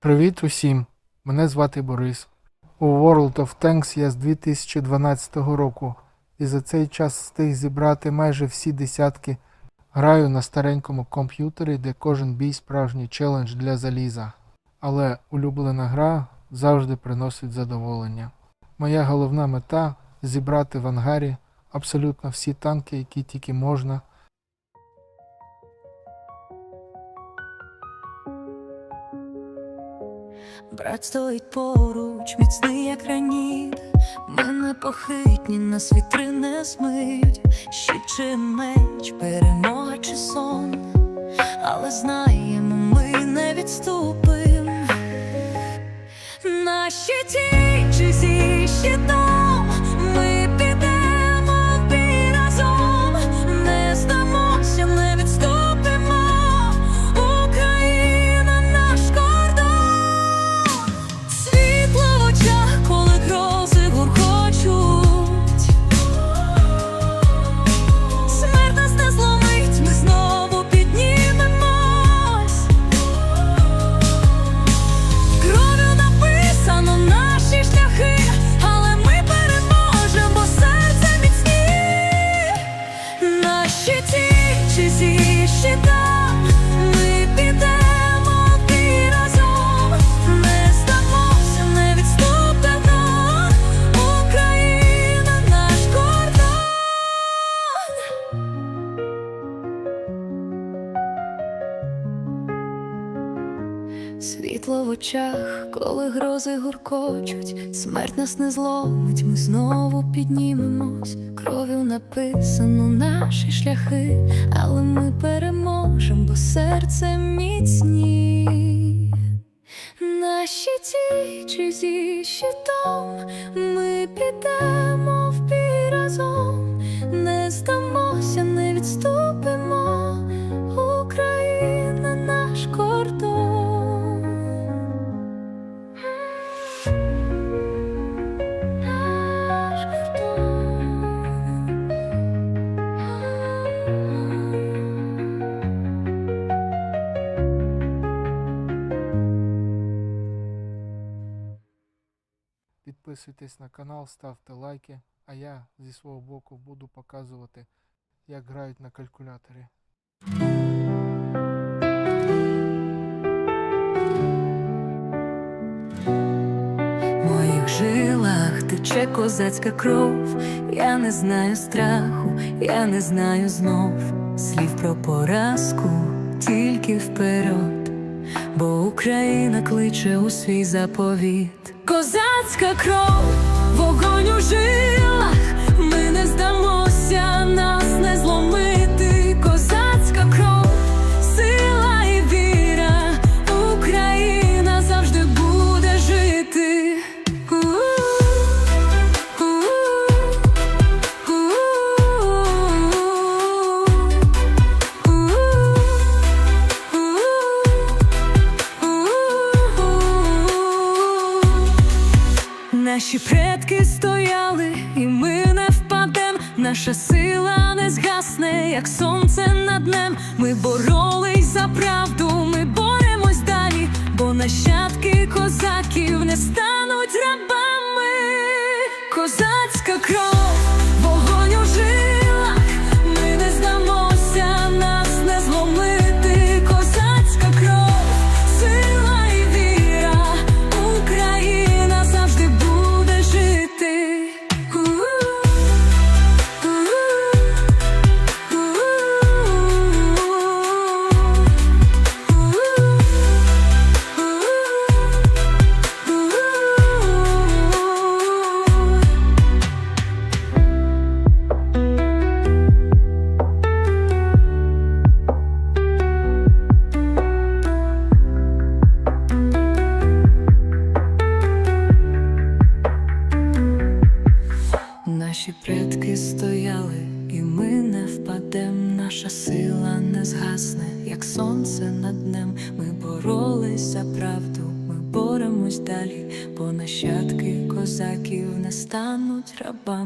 Привіт усім! Мене звати Борис. У World of Tanks я з 2012 року і за цей час встиг зібрати майже всі десятки. Граю на старенькому комп'ютері, де кожен бій справжній челендж для заліза. Але улюблена гра завжди приносить задоволення. Моя головна мета зібрати в ангарі абсолютно всі танки, які тільки можна. Брат стоїть поруч, міцний, як раніт, мене похитні, нас вітри не смить, Щит чи меч, перемога чи сон. Але знаємо, ми не відступим. На щиті Світло в очах, коли грози гуркочуть, смерть нас не зловить, ми знову піднімемось. Кров'ю написано наші шляхи, але ми переможемо, бо серце міцні. На щиті чи зі щитом ми підемо в разом, не здамося, не відступимо. Підписуйтесь на канал, ставте лайки, а я зі свого боку буду показувати, як грають на калькуляторі. В моїх жилах тече козацька кров, я не знаю страху, я не знаю знов. Слів про поразку, тільки вперед, бо Україна кличе у свій заповіт. Козацька кров, вогонь у жилах, ми не здамося, Наші предки стояли, і ми не впадем. Наша сила не згасне, як сонце над днем. Ми боролись за правду, ми боремось далі, бо нащадки козаків не стануть рабами. Наші предки стояли, і ми не впадем. Наша сила не згасне, як сонце над днем. Ми боролись за правду, ми боремось далі, бо нащадки козаків не стануть рабами.